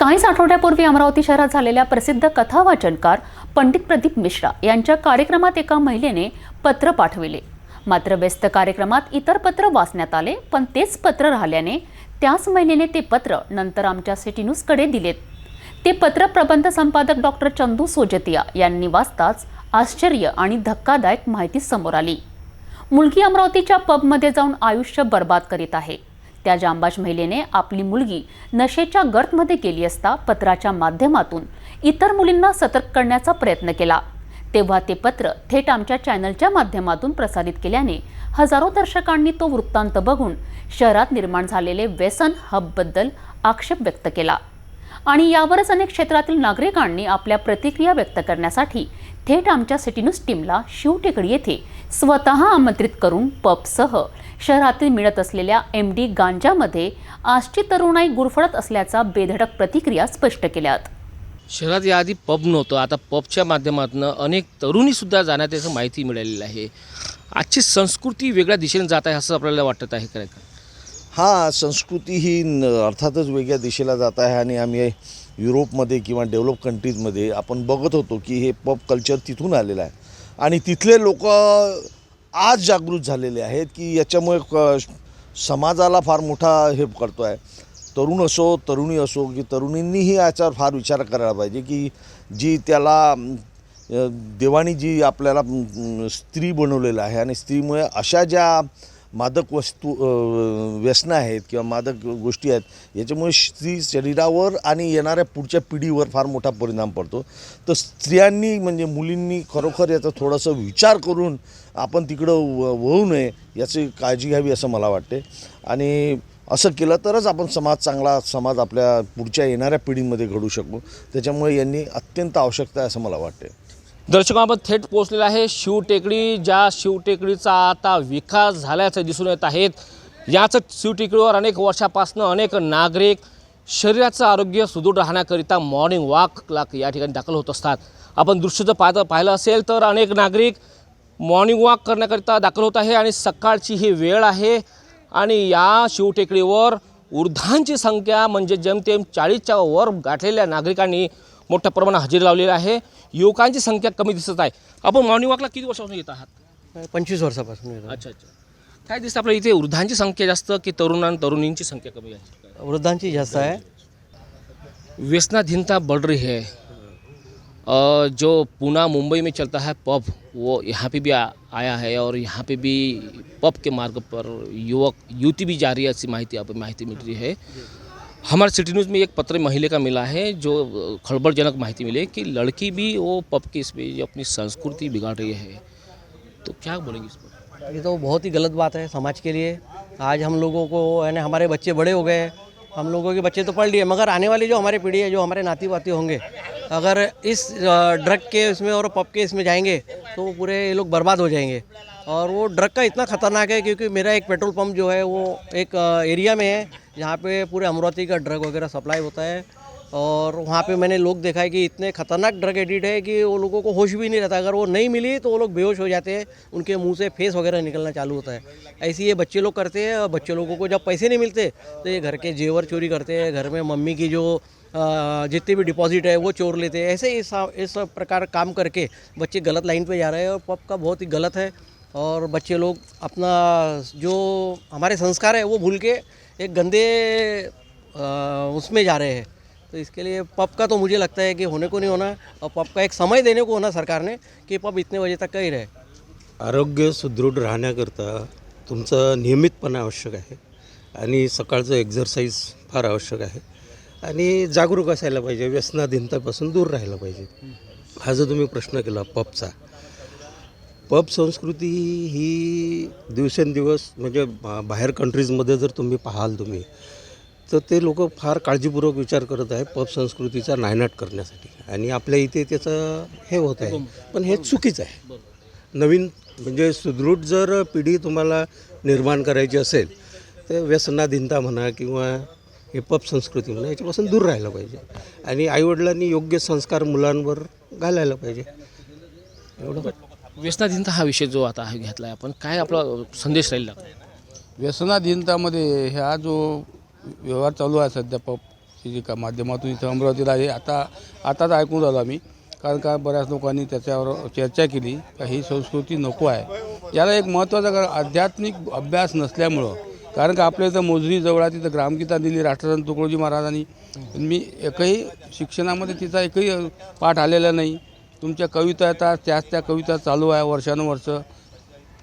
काहीच आठवड्यापूर्वी अमरावती शहरात झालेल्या प्रसिद्ध कथावाचनकार पंडित प्रदीप मिश्रा यांच्या कार्यक्रमात एका महिलेने पत्र पाठविले. मात्र व्यस्त कार्यक्रमात इतर पत्र वाचण्यात आले पण तेच पत्र राहिल्याने त्याच महिलेने ते पत्र नंतर आमच्या सिटी न्यूजकडे दिलेत. ते पत्र प्रबंध संपादक डॉक्टर चंदू सोजतिया यांनी वाचताच आश्चर्य आणि धक्कादायक माहिती समोर आली. मुलगी अमरावतीच्या पबमध्ये जाऊन आयुष्य बर्बाद करीत आहे. त्या जांबाज महिलेने आपली मुलगी नशेच्या गर्तमध्ये गेली असता पत्राच्या माध्यमातून इतर मुलींना सतर्क करण्याचा प्रयत्न केला. तेव्हा ते पत्र थेट आमच्या चॅनलच्या माध्यमातून प्रसारित केल्याने हजारो दर्शकांनी तो वृत्तांत बघून शहरात निर्माण झालेले व्यसन हबबद्दल आक्षेप व्यक्त केला. आणि यावरच अनेक क्षेत्रातील नागरिकांनी आपल्या प्रतिक्रिया व्यक्त करण्यासाठी थेट आमच्या सिटी न्यूज टीमला शिवटेकडी येथे स्वतः आमंत्रित करून पबसह शहरातील मिळत असलेल्या एम डी गांजामध्ये आजची तरुणाई गुरफडत असल्याचा बेधडक प्रतिक्रिया स्पष्ट केल्यात. शहरात याआधी पब नव्हतं. आता पबच्या माध्यमातून अनेक तरुणीसुद्धा जाण्यात याचं माहिती मिळालेली आहे. आजची संस्कृती वेगळ्या दिशेने जात आहे असं आपल्याला वाटत आहे खरं का? हा संस्कृती ही न- अर्थातच वेगळ्या दिशेला जात आहे आणि आम्ही युरोपमध्ये किंवा डेव्हलप कंट्रीजमध्ये आपण बघत होतो की हे पॉप कल्चर तिथून आलेलं आहे. आणि तिथले लोक आज जागृत झालेले आहेत की याच्यामुळे क समाजाला फार मोठा हे करतो आहे तरुण असो तरुणी असो की तरुणींनीही याच्यावर फार विचार करायला पाहिजे की जी त्याला देवानी जी आपल्याला स्त्री बनवलेलं आहे आणि स्त्रीमुळे अशा ज्या मादक वस्तू व्यसनं आहेत किंवा मादक गोष्टी आहेत याच्यामुळे स्त्री शरीरावर आणि येणाऱ्या पुढच्या पिढीवर फार मोठा परिणाम पडतो. तर स्त्रियांनी म्हणजे मुलींनी खरोखर याचा थोडंसं विचार करून आपण तिकडं व वळू नये याची काळजी घ्यावी असं मला वाटते. आणि असं केलं तरच आपण समाज चांगला समाज आपल्या पुढच्या येणाऱ्या पिढीमध्ये घडू शकू त्याच्यामुळे यांनी अत्यंत आवश्यकता आहे असं मला वाटते दर्शको आपण थेट पोचलेलं आहे. शिवटेकडी ज्या शिवटेकडीचा आता विकास झाल्याचं दिसून येत आहेत याच शिवटेकडीवर अनेक वर्षापासून अनेक नागरिक शरीराचं आरोग्य सुदृढ राहण्याकरिता मॉर्निंग वॉकला या ठिकाणी दाखल होत असतात. आपण दृश्य जर पाहता पाहिलं असेल तर अनेक नागरिक मॉर्निंग वॉक करण्याकरिता दाखल होत आहे आणि सकाळची ही वेळ आहे आणि या शिवटेकडीवर वृद्धांची संख्या म्हणजे जेमतेम चाळीसच्या वर गाठलेल्या नागरिकांनी मोठ्या प्रमाणात हजेरी लावलेली आहे. युवकांची संख्या कमी दिसत आहे. आपण मॉर्निंग वॉकला किती वर्षापासून येत आहात? पंचवीस वर्षापासून येतो. अच्छा अच्छा. काय दिसतं आपल्या इथे वृद्धांची संख्या जास्त की तरुणां तरुणींची संख्या कमी आहे? वृद्धांची जास्त आहे. व्यसनाधीनता बढ़ रही है. और जो पूना मुंबई में चलता है पब वो यहाँ पे भी आ, आया है और यहाँ पे भी पब के मार्ग पर युवक युवती भी जा रही है ऐसी माहिती आप माहिती मिल रही है. हमारे सिटी न्यूज़ में एक पत्र महिले का मिला है, जो खड़बड़जनक माहिती मिली कि लड़की भी वो पब के इसमें अपनी संस्कृति बिगाड़ रही है। तो क्या बोलेंगे इस पर? ये तो बहुत ही गलत बात है समाज के लिए। आज हम लोगों को, यानी हमारे बच्चे बड़े हो गए हम लोगों के बच्चे तो पढ़ लिए, मगर आने वाली जो हमारी पीढ़ी है, जो हमारे नाती वाती होंगे अगर इस ड्रग के इसमें और पब के इसमें जाएँगे तो पूरे ये लोग बर्बाद हो जाएँगे। और वो ड्रग का इतना ख़तरनाक है क्योंकि मेरा एक पेट्रोल पंप जो है, वो एक एरिया में है, जहाँ पे पूरे अमरावती का ड्रग वगैरह सप्लाई होता है। और वहाँ पे मैंने लोग देखा है कि इतने खतरनाक ड्रग एडिट है कि वो लोगों को होश भी नहीं रहता। अगर वो नहीं मिली तो वो लोग बेहोश हो जाते हैं, उनके मुँह से फेस वगैरह निकलना चालू होता है। ऐसे ये बच्चे लोग करते हैं, और बच्चे लोगों को जब पैसे नहीं मिलते तो ये घर के जेवर चोरी करते हैं, घर में मम्मी की जो जितनी भी डिपॉजिट है, वो चोर लेते हैं। ऐसे ही इस इस प्रकार काम करके बच्चे गलत लाइन पे जा रहे हैं और पब का बहुत ही गलत है और बच्चे लोग अपना जो हमारे संस्कार है, वो भूल के एक गंदे उसमें जा रहे हैं। तो इसके लिए पब का तो मुझे लगता है कि होने को नहीं होना और पब का एक समय देने को होना सरकार ने कि पब इतने बजे तक का ही रहे। आरोग्य सुदृढ राहण्याकरता तुमचं नियमितपणा आवश्यक आहे आणि सकाळचं एक्झरसाईज फार आवश्यक आहे. आणि जागरूक असायला पाहिजे व्यसनाधीनतापासून दूर राहायला पाहिजे. हा जो तुम्ही प्रश्न केला पबचा पब संस्कृती ही दिवसेंदिवस म्हणजे बा- बाहेर कंट्रीजमध्ये जर तुम्ही पाहाल तुम्ही तर ते लोक फार काळजीपूर्वक विचार करत आहे पब संस्कृतीचा नायनाट करण्यासाठी. आणि आपल्या इथे त्याचं हे होत आहे पण हे चुकीचं आहे. नवीन म्हणजे सुदृढ जर पिढी तुम्हाला निर्माण करायची असेल तर व्यसनाधीनता म्हणा किंवा हे पब संस्कृती म्हणा याच्यापासून दूर राहायला पाहिजे. आणि आईवडिलांनी योग्य संस्कार मुलांवर घालायला पाहिजे. एवढं व्यसनाधीनता हा विषय जो आता घेतला आहे आपण काय आपला संदेश राहील व्यसनाधीनतामध्ये ह्या जो व्यवहार चालू आहे सध्या पब जी का माध्यमातून इथं अमरावतीला आहे आता आताच ऐकून झालो आम्ही. कारण का बऱ्याच लोकांनी त्याच्यावर चर्चा केली का ही संस्कृती नको आहे. याला एक महत्त्वाचा कारण आध्यात्मिक अभ्यास नसल्यामुळं कारण का आपल्या इथं मोजरी जवळ आहे तिथं ग्रामगीता दिली राष्ट्रसंत तुकडोजी महाराजांनी. मी एकही शिक्षणामध्ये तिचा एकही पाठ आलेला नाही. तुमच्या कविता येतात त्याच त्या कविता चालू आहे वर्षानुवर्ष.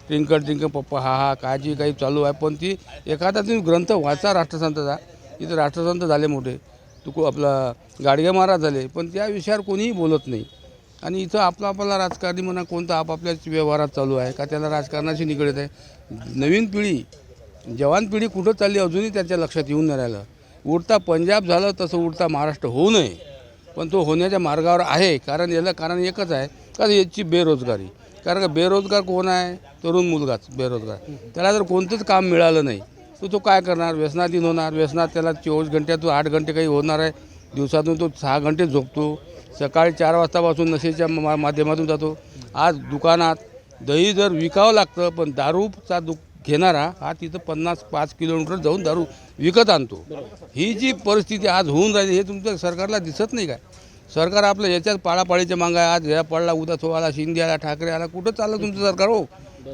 ट्रिंकल ट्रिंकल पप्पा हा हा काळजी काही चालू आहे. पण ती एखादा तुम्ही ग्रंथ वाचा राष्ट्रसंतचा. इथं राष्ट्रसंत झाले मोठे. तुको आपला गाडगे महाराज झाले. पण त्या विषयावर कोणीही बोलत नाही. आणि इथं आपला आपला राजकारणी म्हणा कोणतं आपापल्या व्यवहारात चालू आहे का त्याला राजकारणाशी निगडीत आहे. नवीन पिढी जवान पिढी कुठं चालली अजूनही त्यांच्या लक्षात येऊन नाही राहिलं. उडता पंजाब झालं तसं उडता महाराष्ट्र होऊ नये. पण तो होण्याच्या मार्गावर आहे. कारण याला कारण एकच आहे. का याची बेरोजगारी. कारण का बेरोजगार कोण आहे? तरुण मुलगाच बेरोजगार. त्याला जर कोणतंच काम मिळालं नाही तर तो काय करणार? व्यसनाधीन होणार. व्यसनात त्याला चोवीस घंट्यातून आठ घंटे काही होणार आहे. दिवसातून तो सहा घंटे झोपतो. सकाळी चार वाजतापासून नशेच्या मा माध्यमातून जातो. आज दुकानात दही जर विकावं लागतं पण दारूचा दु घेणारा हा तिथं पन्नास पाच किलोमीटर जाऊन दारू विकत आणतो. ही जी परिस्थिती आज होऊन राहिली हे तुमच्या सरकारला दिसत नाही काय? सरकार आपलं याच्याच पाळापाळीच्या मागं आहे. आज ह्या पडला उद्या तो आला शिंदे आला ठाकरे आला कुठं चाललं तुमचं सरकार हो?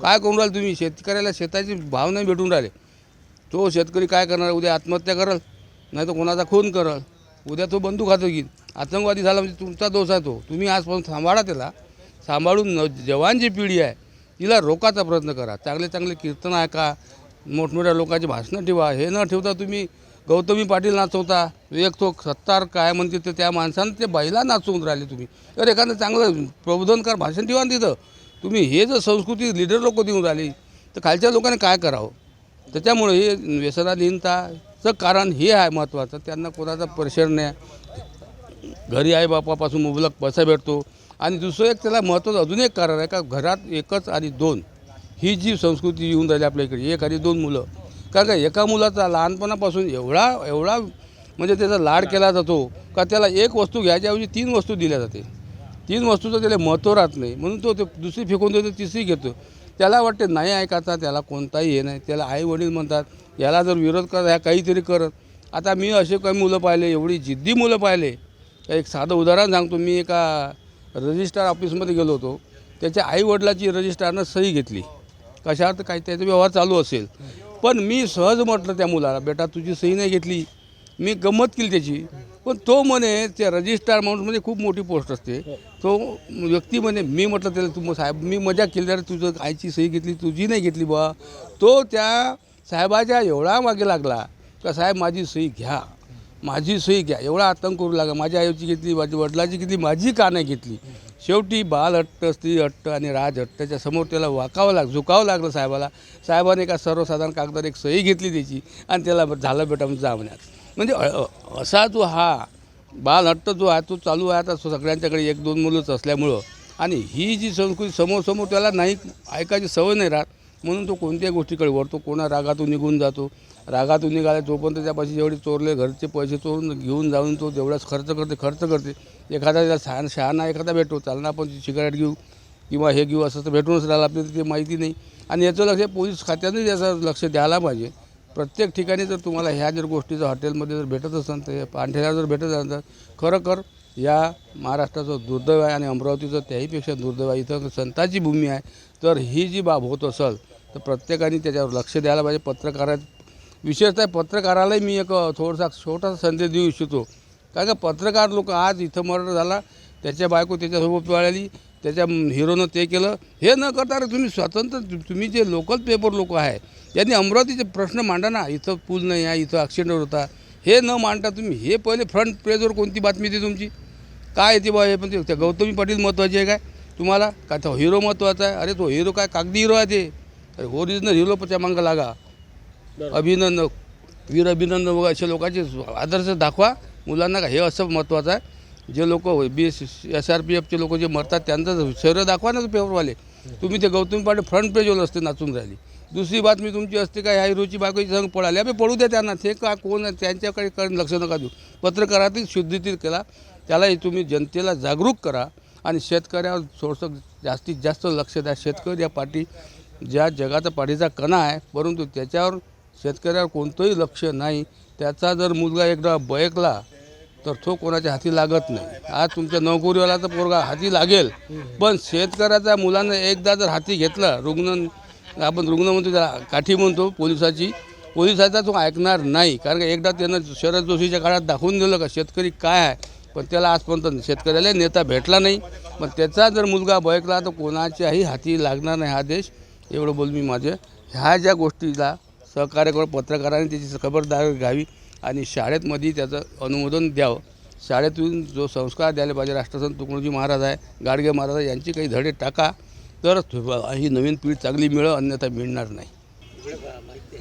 काय करून राहिलं तुम्ही? शेतकऱ्याला शेताची भाव नाही भेटून राहिले. तो शेतकरी काय करणार? उद्या आत्महत्या करल नाही तर कोणाचा खून करल. उद्या तो बंदूक खातो घेईल. आतंकवादी झाला म्हणजे तुमचा दोष आहे तो. तुम्ही आजपासून सांभाळा त्याला. सांभाळून जवान जी पिढी आहे तिला रोकायचा प्रयत्न करा. चांगले चांगले कीर्तन ऐका. मोठमोठ्या लोकांची भाषणं ठेवा. हे न ठेवता तुम्ही गौतमी पाटील नाचवता. एक तो सत्तार काय म्हणते ते त्या माणसानं ते बाईला नाचवून राहिले तुम्ही. तर एखादं चांगलं प्रबोधनकार भाषण ठेवा तिथं. तुम्ही हे जर संस्कृती लिडर लोक देऊन राहिली तर खालच्या लोकांनी काय करावं? त्याच्यामुळे हे व्यसनाधीनताचं कारण हे आहे महत्त्वाचं त्यांना कोणाचा प्रेशर नाही. घरी आई बापापासून मुबलक पैसा भेटतो. आणि दुसरं एक त्याला महत्त्वाचं अजून एक कारण आहे का घरात एकच आणि दोन ही जी संस्कृती येऊन राहिली आपल्या इकडे एक आणि दोन मुलं. कारण का एका मुलाचा लहानपणापासून एवढा एवढा म्हणजे त्याचा लाड केला जातो का त्याला एक वस्तू घ्यायच्याऐवजी तीन वस्तू दिल्या जाते. तीन वस्तूचं त्याला महत्त्व राहत नाही. म्हणून तो ते दुसरी फेकून देतो तिसरी घेतो. त्याला वाटते नाही ऐकायचा त्याला कोणताही हे नाही. त्याला आई वडील म्हणतात याला जर विरोध करत ह्या काहीतरी करत. आता मी असे काही मुलं पाहिले एवढी जिद्दी मुलं पाहिले. एक साधं उदाहरण सांगतो मी एका रजिस्ट्रार ऑफिसमध्ये गेलो होतो. त्याच्या आईवडिलाची रजिस्ट्रारनं सही घेतली. कशात? तर काही त्याचा व्यवहार चालू असेल. पण मी सहज म्हटलं त्या मुलाला बेटा तुझी सही नाही घेतली. मी गंमत केली त्याची. पण तो म्हणे त्या रजिस्ट्रार माणूसमध्ये म्हणजे खूप मोठी पोस्ट असते. तो व्यक्ती म्हणे मी म्हटलं त्याला तू मग साहेब मी मजा केली तर तुझं आईची सही घेतली तुझी नाही घेतली बा तो त्या साहेबाच्या एवढा मागे लागला का साहेब माझी सही घ्या. माझी सोयी घ्या. एवढा आतंक करू लागला माझ्या आईची घेतली माझ्या वडिलाची घेतली माझी का नाही घेतली? शेवटी बाल हट्ट स्त्री हट्ट आणि राज हट्टाच्या समोर त्याला वाकावं लाग झुकावं लागलं साहेबाला. साहेबाने एका सर्वसाधारण कागदावर एक सही घेतली त्याची आणि त्याला झालं बेटा म्हणजे जा म्हण्यात म्हणजे असा जो हा बाल हट्ट जो आहे तो चालू आहे. आता सगळ्यांच्याकडे एक दोन मुलंच असल्यामुळं. आणि ही जी संस्कृती समोर समोर त्याला नाही ऐकायची सवय नाही राहत. म्हणून तो कोणत्याही गोष्टीकडे वळतो. कोणा रागातून निघून जातो. रागातून निघाला जोपर्यंत त्यापाशी जेवढे चोरले घरचे पैसे चोरून घेऊन जाऊन तो जेवढाच खर्च करते खर्च करते एखादा त्याला शहा शहाणा एखादा भेटतो चालना आपण सिगारेट घेऊ किंवा हे घेऊ असं तर भेटूनच राहिलं आपल्याला ते माहिती नाही. आणि याचं लक्ष पोलीस खात्याने याचं लक्ष द्यायला पाहिजे प्रत्येक ठिकाणी जर तुम्हाला ह्या जर गोष्टीचं हॉटेलमध्ये जर भेटत असेल तर पांढऱ्याला जर भेटत असेल तर खरोखर या महाराष्ट्राचं दुर्दैव आहे आणि अमरावतीचं त्याहीपेक्षा दुर्दैव आहे. इथं संतांची भूमी आहे. तर ही जी बाब होत असेल तर प्रत्येकाने त्याच्यावर लक्ष द्यायला पाहिजे. पत्रकारा विशेषतः पत्रकारालाही मी एक थोडासा छोटासा संदेश देऊ इच्छितो. कारण का पत्रकार लोक आज इथं मर्डर झाला त्याच्या बायको त्याच्यासोबत पळाली त्याच्या हिरोनं ते केलं. हे न करता अरे तुम्ही स्वतंत्र तुम्ही जे लोकल पेपर लोक आहे यांनी अमरावतीचे प्रश्न मांडा ना इथं पूल नाही आहे इथं ॲक्सिडेंट होता. हे न मांडता तुम्ही हे पहिले फ्रंट पेजवर कोणती बातमी येते तुमची? काय येते बा हे पण ते त्या गौतमी पाटील महत्त्वाची आहे काय? तुम्हाला? का तो हिरो महत्त्वाचा आहे? अरे तो हिरो काय कागदी हिरो आहे ते? अरे ओरिजिनल हिरो पच्या मागं लागा. अभिनंदन वीर अभिनंदन वगैरे अशा लोकांचे आदर्श दाखवा. मुलांना का हे असं महत्त्वाचं आहे. जे लोक B S S R P एफचे लोक जे मरतात त्यांचं शरीर दाखवा ना पेपरवाले. तुम्ही ते गौतम पाटील फ्रंट पेजवर असते नाचून राहिली. दुसरी बातमी तुमची असते का ह्या हिरोची बायकोची संग पळाली. अबे पळू द्या त्यांना. ते का कोण त्यांच्याकडे कारण लक्ष नका देऊ. पत्रकारातील शुद्धीतील केला. त्यालाही तुम्ही जनतेला जागरूक करा आणि शेतकऱ्यावर थोडंसं जास्तीत जास्त लक्ष द्या. शेतकरी या पाठी ज्या जगाचा पाठीचा कणा आहे परंतु त्याच्यावर शेतकऱ्यावर कोणतंही लक्ष नाही त्याचा जर मुलगा एकदा बयकला तर तो कोणाच्या हाती लागत नाही. आज तुमच्या नोकरीवाला तर पोरगा हाती लागेल पण शेतकऱ्याच्या मुलानं एकदा जर हाती घेतला रुग्ण आपण रुग्ण म्हणतो त्याला काठी म्हणतो पोलिसाची पोलिसाचा तो ऐकणार नाही. कारण का एकदा त्यानं शरद जोशीच्या काळात दाखवून दिलं का शेतकरी काय आहे पण त्याला आजपर्यंत शेतकऱ्याला नेता भेटला नाही. पण त्याचा जर मुलगा बयकला तर कोणाच्याही हाती लागणार नाही हा देश. एवढं बोल मी माझे. ह्या ज्या गोष्टीला सहकार्य करून पत्रकारांनी त्याची खबरदारी घ्यावी आणि शाळेतमध्ये त्याचं अनुमोदन द्यावं. शाळेतून जो संस्कार द्यायला पाहिजे राष्ट्रसंत तुकडोजी महाराज आहे गाडगे महाराज आहे यांची काही धडे टाका. तर ही नवीन पिढी चांगली मिळव अन्यथा मिळणार नाही.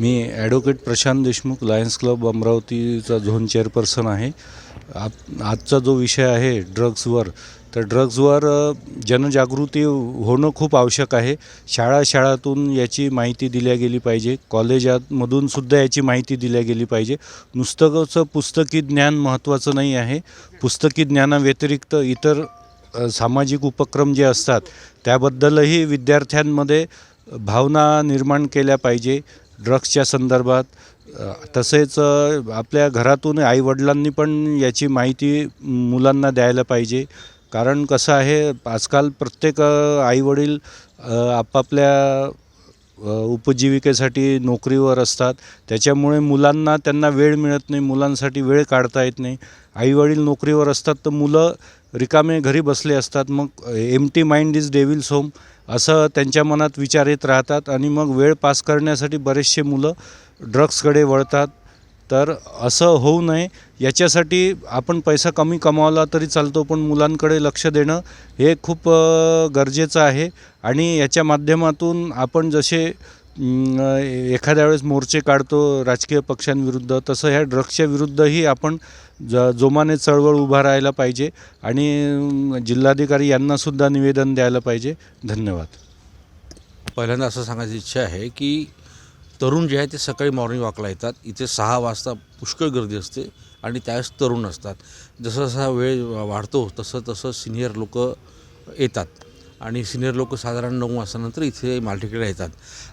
मी advocate Prashant Deshmukh Lions Club अमरावतीचा zone chairperson आहे. आप आजचा जो विषय आहे ड्रग्सवर तर ड्रग्जवर जनजागृती होणं खूप आवश्यक आहे. शाळा शाळातून याची माहिती दिल्या गेली पाहिजे. कॉलेजातमधून सुद्धा याची माहिती दिल्या गेली पाहिजे. नुसतंच पुस्तकी ज्ञान महत्त्वाचं नाही आहे. पुस्तकी ज्ञानाव्यतिरिक्त इतर सामाजिक उपक्रम जे असतात त्याबद्दलही विद्यार्थ्यांमध्ये भावना निर्माण केल्या पाहिजे ड्रग्सच्या संदर्भात. तसेच आपल्या घरातून आईवडिलांनी पण याची माहिती मुलांना द्यायला पाहिजे. कारण कसं आहे आजकाल प्रत्येक आईवडील आपापल्या उपजीविकेसाठी नोकरीवर असतात. त्याच्यामुळे मुलांना त्यांना वेळ मिळत नाही मुलांसाठी वेळ काढता येत नाही. आईवडील नोकरीवर असतात तर मुलं रिकामे घरी बसले असतात मग empty mind is devil's home असं त्यांच्या मनात विचार येत राहतात आणि मग वेळ पास करण्यासाठी बरेचसे मुलं ड्रग्सकडे वळतात. तर असं होऊ नये. याच्यासाठी आपण पैसा कमी कमावला तरी चालतो पण मुलांकडे लक्ष देणं हे खूप गरजेचं आहे. आणि याच्या माध्यमातून आपण जसे एखाद्या वेळेस मोर्चे काढतो राजकीय पक्षांविरुद्ध तसं ह्या ड्रग्सच्या विरुद्धही आपण ज जोमाने चळवळ उभा राहायला पाहिजे आणि जिल्हाधिकारी यांनासुद्धा निवेदन द्यायला पाहिजे. धन्यवाद. पहिल्यांदा असं सांगायची इच्छा आहे की तरुण जे आहे ते सकाळी मॉर्निंग वॉकला येतात. इथे सहा वाजता पुष्कळ गर्दी असते आणि त्यावेळेस तरुण असतात. जसा जसा वेळ वाढतो तसं तसं सिनियर लोक येतात. आणि सिनियर लोक साधारण नऊ वाजतानंतर इथे मालठीकडे येतात.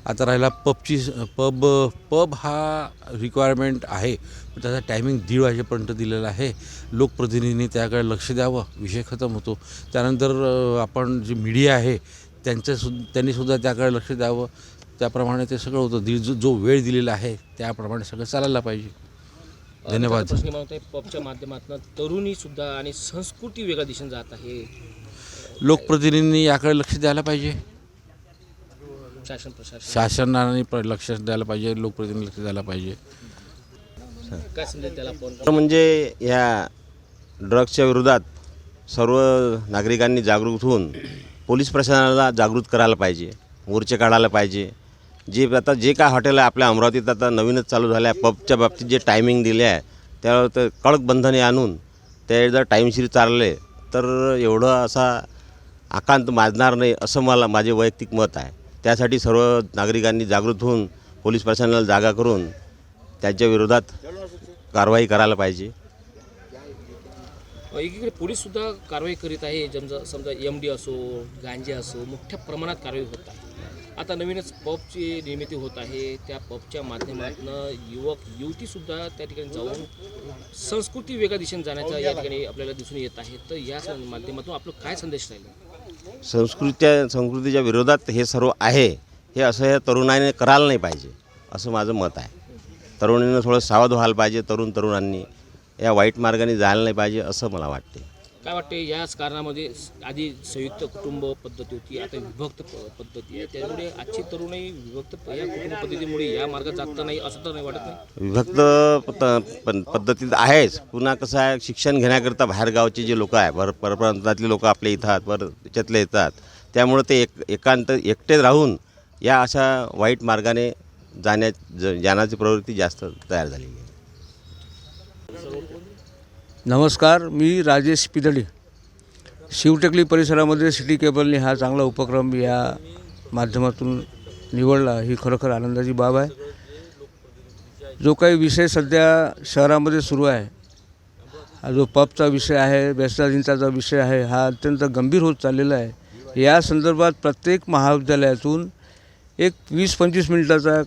आता राहिला पबची पब पब हा रिक्वायरमेंट आहे. पण त्याचा टायमिंग दीड वाजेपर्यंत दिलेला आहे. लोकप्रतिनिधींनी त्याकडे लक्ष द्यावं विषय खतम होतो. त्यानंतर आपण जे मीडिया आहे त्यांचं सु त्यांनीसुद्धा त्याकडे लक्ष द्यावं. त्याप्रमाणे ते सगळं होतं. दीड जो जो वेळ दिलेला आहे त्याप्रमाणे सगळं चालायला पाहिजे. धन्यवाद. प्रश्न पबच्या माध्यमातून तरुणी सुद्धा आणि संस्कृती वेगळ्या दिशेने जात आहे. लोकप्रतिनिधींनी याकडे लक्ष द्यायला पाहिजे. शासन प्रशासन. शासनाने लक्ष द्यायला पाहिजे लोकप्रतिनिधी लक्ष द्यायला पाहिजे. काय समजेल त्याला आपण तर म्हणजे या ड्रग्सच्या विरोधात सर्व नागरिकांनी जागृत होऊन पोलीस प्रशासनाला जागृत करायला पाहिजे मोर्चे काढायला पाहिजे. जे आता जे काय हॉटेल आहे आपल्या अमरावतीत आता नवीनच चालू झालं आहे. पबच्या बाबतीत जे टायमिंग दिले आहे त्यावर तर कडक बंधने आणून ते जर टाईमशीर चालले तर एवढं असा आकांत माजणार नाही असं मला माझे वैयक्तिक मत आहे. त्यासाठी सर्व नागरिकांनी जागृत होऊन पोलीस प्रशासनाला जागा करून त्यांच्या विरोधात कारवाई करायला पाहिजे. एकीकडे पोलीस सुद्धा कारवाई करीत आहे समजा समजा एम डी असो गांजे असो मोठ्या प्रमाणात कारवाई होत आहे. आता नवीनच पबची निर्मिती होत आहे. त्या पबच्या माध्यमातून युवक युवतीसुद्धा त्या ठिकाणी जाऊन संस्कृती वेगळ्या दिशेने जाण्याचा या ठिकाणी आपल्याला दिसून येत आहे. तर या माध्यमातून आपलं काय संदेश राहील? संस्कृतीच्या संस्कृतीच्या विरोधात हे सर्व आहे हे असं या तरुणाने करायला नाही पाहिजे असं माझं मत आहे. तरुणीनं थोडं सावध व्हायला पाहिजे तरुण तरुणांनी या वाईट मार्गाने जायला नाही पाहिजे असं मला वाटते काय वाटते याच कारणामध्ये आधी संयुक्त कुटुंब पद्धती होती आता विभक्त पद्धती आहे. त्यामुळे आजची तरुणही विभक्त प- या कुटुंब पद्धतीमुळे या मार्गात जात नाही असं तर नाही वाटत नाही? विभक्त पत- पद्धतीत आहेच. पुन्हा कसं आहे शिक्षण घेण्याकरता बाहेरगावचे जे लोक आहे भर परप्रांतातले लोक आपल्या इथं वर त्याच्यातले येतात त्यामुळे ते एक एकांत एकटे राहून या अशा वाईट मार्गाने जाण्या ज- जाण्याची प्रवृत्ती जास्त तयार झालेली आहे. नमस्कार मी राजेश पिदळे शिवटेकली परिसरामध्ये सिटी केबलने हा चांगला उपक्रम या माध्यमातून निवडला. ही खरोखर आनंदाची बाब आहे. जो काही विषय सध्या शहरामध्ये सुरू आहे हा जो पबचा विषय आहे व्यसनाधीनताचा विषय आहे हा अत्यंत गंभीर होत चाललेला आहे. या संदर्भात प्रत्येक महाविद्यालयातून एक वीस पंचवीस मिनिटाचा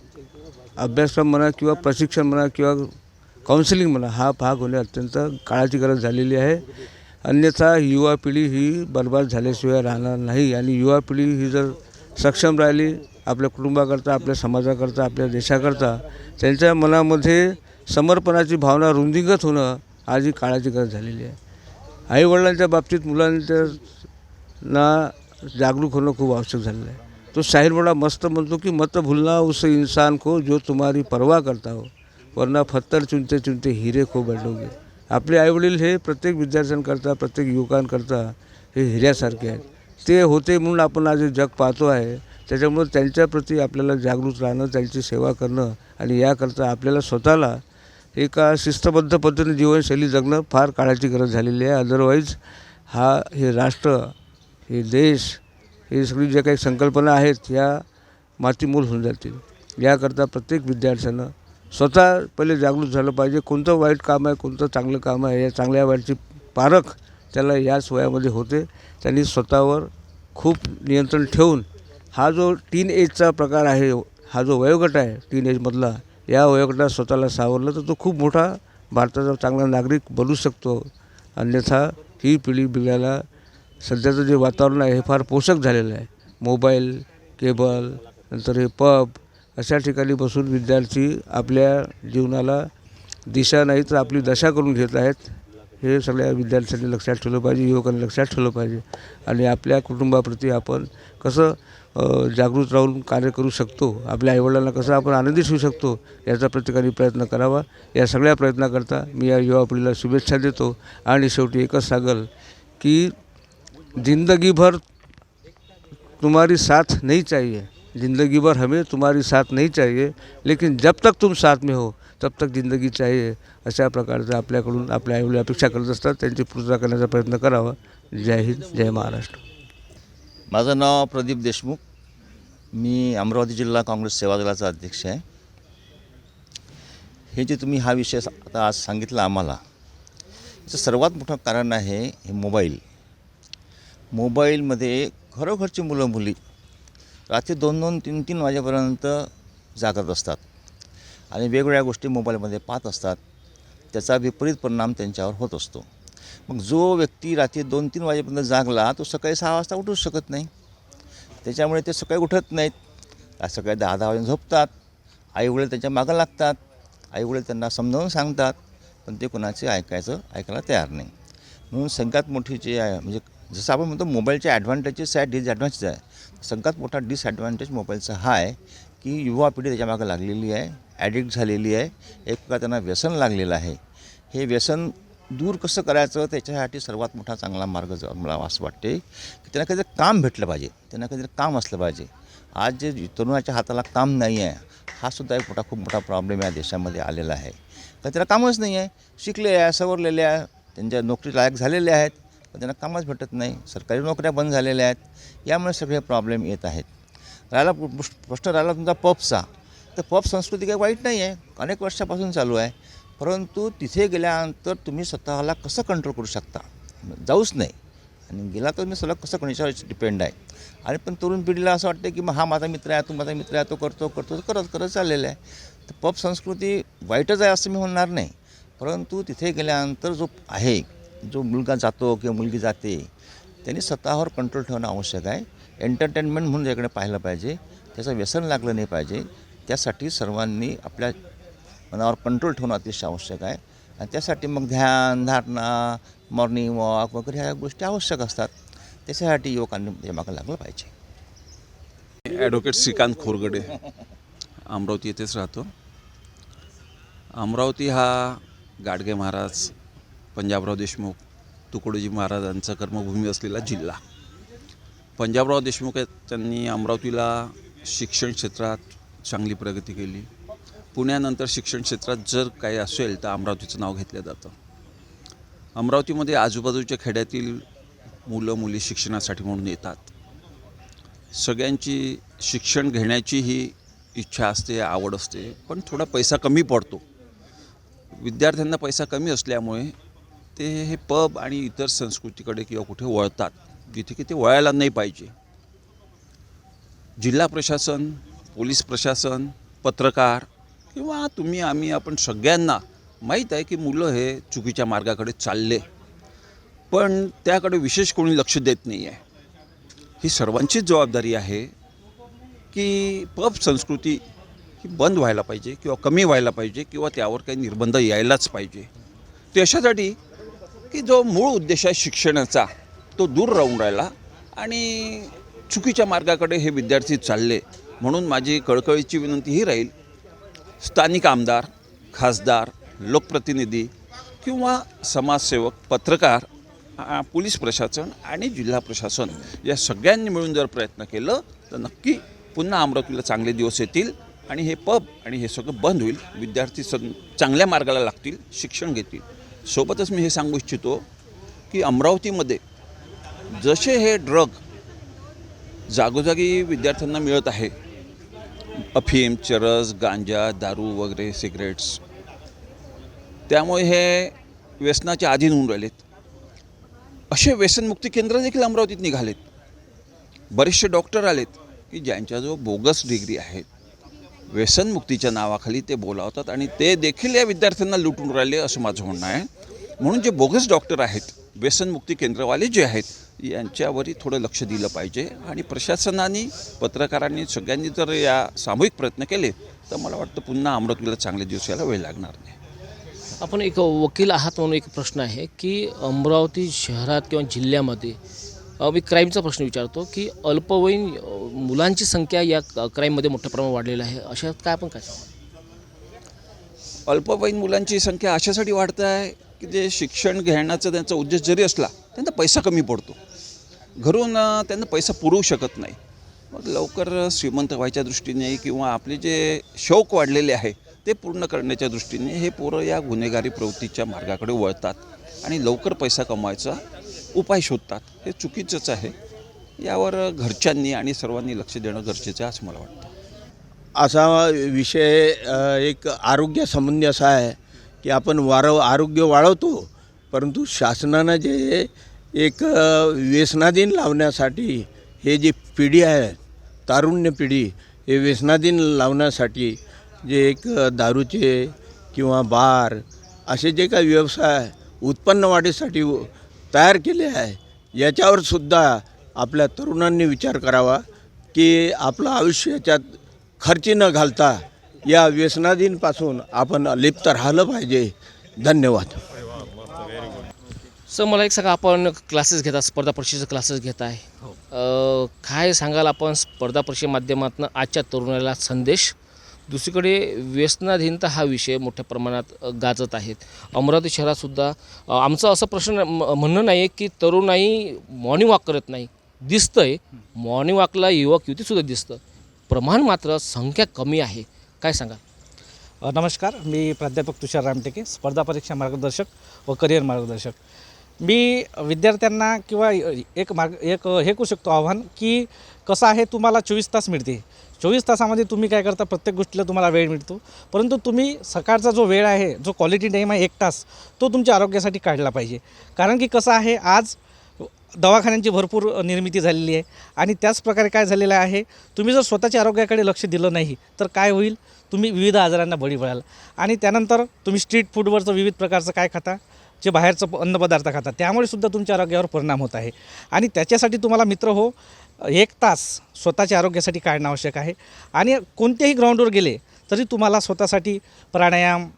अभ्यासक्रम म्हणा किंवा प्रशिक्षण म्हणा किंवा काउन्सिलिंग म्हणा हा भाग होणे अत्यंत काळाची गरज झालेली आहे. अन्यथा युवा पिढी ही बर्बाद झाल्याशिवाय राहणार नाही आणि युवा पिढी ही जर सक्षम राहिली आपल्या कुटुंबाकरता आपल्या समाजाकरता आपल्या देशाकरता त्यांच्या मनामध्ये समर्पणाची भावना रुंदिंगत होणं आज ही काळाची गरज झालेली आहे. आईवडिलांच्या बाबतीत मुलांच्या ना जागरूक होणं खूप आवश्यक झालेलं आहे. तो शाहीर बडा मस्त म्हणतो की मत भुलना उस इन्सान को जो तुम्हारी परवा करता हो. वरना फत्तर चुनते चुनते हिरे खूप अडवले. आपले आईवडील हे प्रत्येक विद्यार्थ्यांकरता प्रत्येक युवकांकरता हे हिऱ्यासारखे आहेत. ते होते म्हणून आपण आज जग पाहतो आहे. त्याच्यामुळे त्यांच्याप्रती आपल्याला जागृत राहणं त्यांची सेवा करणं आणि याकरता आपल्याला स्वतःला एका शिस्तबद्ध पद्धतीने जीवनशैली जगणं फार काळाची गरज झालेली आहे. अदरवाईज हा हे राष्ट्र हे देश हे सगळी ज्या काही संकल्पना आहेत ह्या मातीमूल होऊन जातील. याकरता प्रत्येक विद्यार्थ्यानं स्वतः पहिले जागृत झालं पाहिजे. कोणतं वाईट काम आहे कोणतं चांगलं काम आहे या चांगल्या वाईटची पारख त्याला याच वयामध्ये होते. त्यांनी स्वतःवर खूप नियंत्रण ठेवून हा जो टीन एजचा प्रकार आहे हा जो वयोगट आहे टीन एजमधला या वयोगटात स्वतःला सावरलं तर तो खूप मोठा भारताचा चांगला नागरिक बनू शकतो. अन्यथा ही पिढी बिघडायला सध्याचं जे वातावरण आहे हे फार पोषक झालेलं आहे. मोबाईल केबल नंतर हे पब अशा ठिकाणी बसून विद्यार्थी आपल्या जीवनाला दिशा नाही तर आपली दशा करून घेत आहेत. हे सगळ्या विद्यार्थ्यांनी लक्षात ठेवलं पाहिजे युवकांनी लक्षात ठेवलं पाहिजे. आणि आपल्या कुटुंबाप्रती आपण कसं जागृत राहून कार्य करू शकतो आपल्या आईवडिलांना कसं आपण आनंदित होऊ शकतो याचा प्रत्येकाने प्रयत्न करावा. या सगळ्या प्रयत्नाकरता मी या युवा पिढीला शुभेच्छा देतो. आणि शेवटी एकच सांगल की जिंदगीभर तुम्हारी साथ नाही चाहिए. ज़िंदगी भर हमें तुम्हारी साथ नहीं चाहिए लेकिन जब तक तुम साथ में हो तब तक ज़िंदगी चाहिए अशा प्रकारचं आपल्याकडून आपल्या आईवडील अपेक्षा करत असतात. त्यांची पूर्तता करण्याचा प्रयत्न करावा. जय हिंद जय महाराष्ट्र. माझं नाव प्रदीप देशमुख. मी अमरावती जिल्हा काँग्रेस सेवा दलाचा अध्यक्ष आहे. हे जे तुम्ही हा विषय आता आज सांगितला आम्हाला याचं सर्वात मोठं कारण आहे हे मोबाईल. मोबाईलमध्ये खरोखरची मुलं मुली रात्री दोन दोन तीन तीन वाजेपर्यंत जागत असतात. आणि वेगवेगळ्या गोष्टी मोबाईलमध्ये पाहत असतात. त्याचा विपरीत परिणाम त्यांच्यावर होत असतो. मग जो व्यक्ती रात्री दोन तीन वाजेपर्यंत जागला तो सकाळी सहा वाजता उठूच शकत नाही. त्याच्यामुळे ते सकाळी उठत नाहीत. सकाळी दहा दहा वाजून झोपतात. आईवडील त्यांच्या मागं लागतात. आईवडील त्यांना समजावून सांगतात. पण ते कोणाचे ऐकायचं ऐकायला तयार नाही. म्हणून सगळ्यात मोठी जे आहे म्हणजे जसं आपण म्हणतो मोबाईलचे ॲडव्हान्टेजेस आहे डिसॲडव्हान्टेज आहे. सगळ्यात मोठा डिसॲडव्हान्टेज मोबाईलचा हा आहे की युवा पिढी त्याच्या मागं लागलेली आहे ॲडिक्ट झालेली आहे एक प्रकार त्यांना व्यसन लागलेलं आहे. हे व्यसन दूर कसं करायचं त्याच्यासाठी सर्वात मोठा चांगला मार्ग जर मला असं वाटते की त्यांना काहीतरी काम भेटलं पाहिजे त्यांना काहीतरी काम असलं पाहिजे. आज जे तरुणाच्या हाताला काम नाही आहे हा सुद्धा एक मोठा खूप मोठा प्रॉब्लेम या देशामध्ये आलेला आहे. तर त्याला कामच नाही आहे शिकले आहे सवरलेले आहे त्यांच्या नोकरी लायक झालेले आहेत पण त्यांना कामच भेटत नाही. सरकारी नोकऱ्या बंद झालेल्या आहेत. यामुळे सगळे प्रॉब्लेम येत आहेत. राहिला प्रश्न राहिला तुमचा पबचा तर पब संस्कृती काही वाईट नाही आहे अनेक वर्षापासून चालू आहे. परंतु तिथे गेल्यानंतर तुम्ही स्वतःला कसं कंट्रोल करू शकता? जाऊच नाही. आणि गेला तर मी सलग कसं करण्याच्यावर डिपेंड आहे? आणि पण तरुण पिढीला असं वाटतं की मग हा माझा मित्र आहे तो माझा मित्र आहे तो करतो करतो करत करत चाललेला आहे. तर पब संस्कृती वाईटच आहे असं मी म्हणणार नाही. परंतु तिथे गेल्यानंतर जो आहे जो मुलगा जातो किंवा मुलगी जाते त्यांनी स्वतःवर कंट्रोल ठेवणं आवश्यक आहे. एंटरटेनमेंट म्हणून ज्याकडे पाहिलं पाहिजे त्याचं व्यसन लागलं नाही पाहिजे त्यासाठी सर्वांनी आपल्या मनावर कंट्रोल ठेवणं अतिशय आवश्यक आहे. आणि त्यासाठी मग ध्यान धारणा मॉर्निंग वॉक वगैरे ह्या गोष्टी आवश्यक असतात. त्याच्यासाठी युवकांनी त्याच्या मागं लागलं पाहिजे. ॲडव्होकेट श्रीकांत खोरगडे. अमरावती येथेच राहतो. अमरावती हा गाडगे महाराज पंजाबराव देशमुख तुकडोजी महाराजांचा कर्मभूमी असलेला जिल्हा. पंजाबराव देशमुख आहेत त्यांनी अमरावतीला शिक्षण क्षेत्रात चांगली प्रगती केली. पुण्यानंतर शिक्षण क्षेत्रात जर काही असेल तर अमरावतीचं नाव घेतलं जातं. अमरावतीमध्ये आजूबाजूच्या खेड्यातील मुलं मुली शिक्षणासाठी म्हणून येतात. सगळ्यांची शिक्षण घेण्याची ही इच्छा असते आवड असते पण थोडा पैसा कमी पडतो. विद्यार्थ्यांना पैसा कमी असल्यामुळे ते हे पब आणि इतर संस्कृतीकडे किंवा कुठे वळतात जिथे की ते वळायला नाही पाहिजे. जिल्हा प्रशासन पोलीस प्रशासन पत्रकार किंवा तुम्ही आम्ही आपण सगळ्यांना माहीत आहे की मुलं हे चुकीच्या मार्गाकडे चालले. पण त्याकडे विशेष कोणी लक्ष देत नाही आहे ही सर्वांचीच जबाबदारी आहे की पब संस्कृती ही बंद व्हायला पाहिजे किंवा कमी व्हायला पाहिजे किंवा त्यावर काही निर्बंध यायलाच पाहिजे. ते अशासाठी की जो मूळ उद्देश आहे शिक्षणाचा तो दूर राहून राहिला आणि चुकीच्या मार्गाकडे हे विद्यार्थी चालले म्हणून माझी कळकळीची विनंती ही राहील. स्थानिक आमदार खासदार लोकप्रतिनिधी किंवा समाजसेवक पत्रकार पोलीस प्रशासन आणि जिल्हा प्रशासन या सगळ्यांनी मिळून जर प्रयत्न केलं तर नक्की पुन्हा अमरावतीला चांगले दिवस येतील आणि हे पब आणि हे सगळं बंद होईल. विद्यार्थी सग चांगल्या मार्गाला लागतील शिक्षण घेतील. सोबतच मी हे सांगू इच्छितो की अमरावतीमध्ये जसे हे ड्रग जागोजागी विद्यार्थ्यांना मिळत आहे अफीम चरस गांजा दारू वगैरे सिगरेट्स त्यामुळे हे व्यसनाच्या अधीन होऊन राहिलेत. असे व्यसनमुक्ती केंद्र देखील अमरावतीत निघालेत. बरेचसे डॉक्टर आलेत की ज्यांच्याजवळ बोगस डिग्री आहेत. व्यसनमुक्तीच्या नावाखाली ते बोलावतात आणि ते देखील या विद्यार्थ्यांना लुटून राहिले असं माझं म्हणणं आहे. म्हणून जे बोगस डॉक्टर आहेत व्यसनमुक्ती केंद्रवाले जे आहेत यांच्यावरही थोडं लक्ष दिलं पाहिजे आणि प्रशासनाने पत्रकारांनी सगळ्यांनी जर या सामूहिक प्रयत्न केले तर मला वाटतं पुन्हा अमरावतीला चांगले दिवस यायला वेळ लागणार नाही. आपण एक वकील आहात म्हणून एक प्रश्न आहे की अमरावती शहरात किंवा जिल्ह्यामध्ये मी क्राईमचा प्रश्न विचारतो की अल्पवयीन मुलांची संख्या या क्राईममध्ये मोठ्या प्रमाणात वाढलेली आहे. अशा काय आपण काय सांगू? अल्पवयीन मुलांची संख्या अशासाठी वाढत आहे की जे शिक्षण घेण्याचा त्यांचा उद्देश जरी असला त्यांना पैसा कमी पडतो. घरून त्यांना पैसा पुरवू शकत नाही. मग लवकर श्रीमंत व्हायच्या दृष्टीने किंवा आपले जे शौक वाढलेले आहे ते पूर्ण करण्याच्या दृष्टीने हे पोरं या गुन्हेगारी प्रवृत्तीच्या मार्गाकडे वळतात आणि लवकर पैसा कमवायचा उपाय शोधतात. हे चुकीचंच आहे. यावर घरच्यांनी आणि सर्वांनी लक्ष देणं गरजेचं आहे असं मला वाटतं. असा विषय एक आरोग्यासंबंधी असा आहे की आपण वारव आरोग्य वाढवतो परंतु शासनानं जे एक व्यसनाधीन लावण्यासाठी हे जी पिढी आहे तारुण्य पिढी हे व्यसनाधीन लावण्यासाठी जे एक दारूचे किंवा बार असे जे काही व्यवसाय उत्पन्न वाढीसाठी तयार केले आहे. याच्यावर सुद्धा आपल्या तरुणांनी विचार करावा की आपलं आयुष्य याच्यात खर्ची न घालता या व्यसनाधीनपासून आपण लिप्त राहिलं पाहिजे. धन्यवाद. सर मला एक सांगा आपण क्लासेस घेता स्पर्धा परीक्षेचे क्लासेस घेत आहे. अ, काय सांगाल आपण स्पर्धा परीक्षे माध्यमातून आजच्या तरुणाला संदेश? दुसरीकडे व्यसनाधीनता हा विषय मोठ्या प्रमाणात गाजत आहेत. अमरावती शहरातसुद्धा आमचा आमचं असं प्रश्न म- म्हणणं नाही आहे की तरुणाई मॉर्निंग वॉक करत नाही. दिसतं आहे मॉर्निंग वॉकला युवक युतीसुद्धा दिसतं. प्रमाण मात्र संख्या कमी आहे. काय सांगा नमस्कार. मी प्राध्यापक तुषार रामटेके स्पर्धा परीक्षा मार्गदर्शक व करिअर मार्गदर्शक. मी विद्यार्थ्यांना किंवा एक मार्ग एक हे करू शकतो आव्हान की कसं आहे तुम्हाला चोवीस तास मिळते. चोवीस तासामध्ये तुम्ही काय करता प्रत्येक गोष्टीला तुम्हाला वेळ मिळतो. परंतु तुम्ही सकाळचा जो वेळ आहे जो क्वालिटी टाईम आहे एक तास तो तुमच्या आरोग्यासाठी काढला पाहिजे. कारण की कसं आहे आज दवाखान्यांची भरपूर निर्मिती झालेली आहे आणि त्याचप्रकारे काय झालेलं आहे तुम्ही जर स्वतःच्या आरोग्याकडे लक्ष दिलं नाही तर काय होईल? तुम्ही विविध आजारांना बळी पडाल. आणि त्यानंतर तुम्ही स्ट्रीट फूडवरचं विविध प्रकारचं काय खाता? जे बाहेरचं प- अन्नपदार्थ खातात त्यामुळे सुद्धा तुमच्या आरोग्यावर परिणाम होत आहे. आणि त्याच्यासाठी तुम्हाला मित्र हो एक तास स्वतःच्या आरोग्यासाठी काढणं आवश्यक आहे. आणि कोणत्याही ग्राउंडवर गेले तरी तुम्हाला स्वतःसाठी प्राणायाम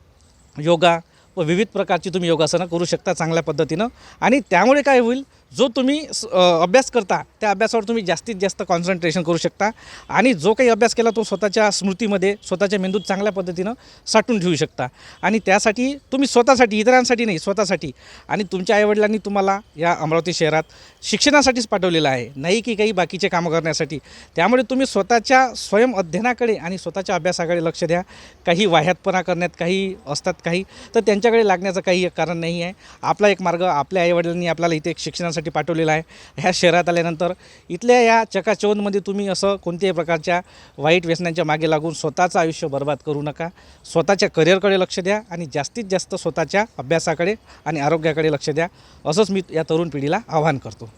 योगा व विविध प्रकारची तुम्ही योगासनं करू शकता चांगल्या पद्धतीनं. आणि त्यामुळे काय होईल जो तुम्ही अभ्यास करता त्या अभ्यासावर तुम्ही जास्तीत जास्त कॉन्सन्ट्रेशन करू शकता आणि जो काही अभ्यास केला तो स्वतःच्या स्मृतीमध्ये स्वतःच्या मेंदूत चांगल्या पद्धतीनं साठून ठेवू शकता. आणि त्यासाठी तुम्ही स्वतःसाठी इतरांसाठी नाही स्वतःसाठी आणि तुमच्या आईवडिलांनी तुम्हाला या अमरावती शहरात शिक्षणासाठीच पाठवलेलं आहे. नाही की काही बाकीचे कामं करण्यासाठी. त्यामुळे तुम्ही स्वतःच्या स्वयं अध्ययनाकडे आणि स्वतःच्या अभ्यासाकडे लक्ष द्या. काही वाह्यातपणा करण्यात काही असतात काही तर त्यांच्याकडे लागण्याचं काही कारण नाही आहे. आपला एक मार्ग आपल्या आईवडिलांनी आपल्याला इथे एक करण्यासाठी पाठवलेला आहे. ह्या शहरात आल्यानंतर इथल्या या चकाचौंधमध्ये तुम्ही असं कोणत्याही प्रकारच्या वाईट व्यसनांच्या मागे लागून स्वतःचं आयुष्य बर्बाद करू नका. स्वतःच्या करिअरकडे लक्ष द्या आणि जास्तीत जास्त स्वतःच्या अभ्यासाकडे आणि आरोग्याकडे लक्ष द्या. असंच मी या तरुण पिढीला आवाहन करतो.